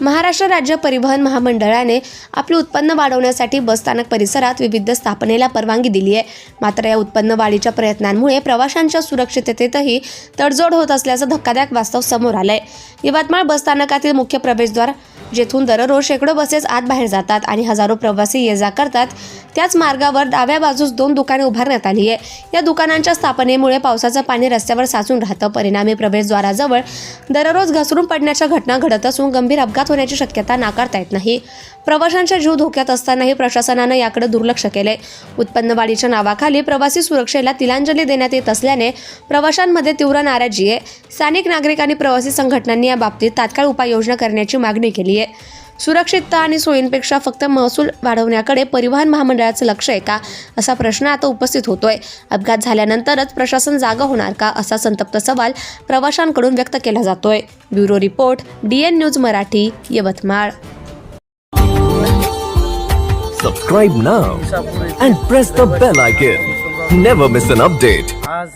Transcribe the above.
महाराष्ट्र राज्य परिवहन महामंडळाने आपले उत्पन्न वाढवण्यासाठी बसस्थानक परिसरात विविध स्थापनेला परवानगी दिली आहे. मात्र या उत्पन्न वाढीच्या प्रयत्नांमुळे प्रवाशांच्या सुरक्षिततेतही तडजोड होत असल्याचं धक्कादायक वास्तव समोर आलंय. यवतमाळ बसस्थानकातील मुख्य प्रवेशद्वार जेथून दररोज शेकडो बसेस आत बाहेर जातात आणि हजारो प्रवासी ये जा करतात त्याच मार्गावर डाव्या बाजूस दोन दुकाने उभारण्यात आली आहे. या दुकानांच्या स्थापनेमुळे पावसाचं पाणी रस्त्यावर साचून राहतं. परिणामी प्रवेशद्वाराजवळ दररोज घसरून पडण्याच्या घटना घडत असून गंभीर अपघात होण्याची शक्यता नाकारता येत नाही. प्रवाशांच्या जीव धोक्यात असतानाही प्रशासनानं याकडे दुर्लक्ष केले उत्पन्न वाढीच्या नावाखाली प्रवासी सुरक्षेला तिलांजली देण्यात येत असल्याने प्रवाशांमध्ये तीव्र नाराजी आहे. स्थानिक आणि प्रवासी संघटनांनी या बाबतीत तात्काळ उपाययोजना करण्याची मागणी केली आहे सुरक्षितता आणि सोयींपेक्षा फक्त महसूल वाढवण्याकडे परिवहन महामंडळाचं लक्ष आहे का असा प्रश्न आता उपस्थित होतोय अपघात झाल्यानंतरच प्रशासन जागा होणार का असा संतप्त सवाल प्रवाशांकडून व्यक्त केला जातोय bureau report DN news Marathi Yavatmal Subscribe now and press the bell icon. Never miss an update. आज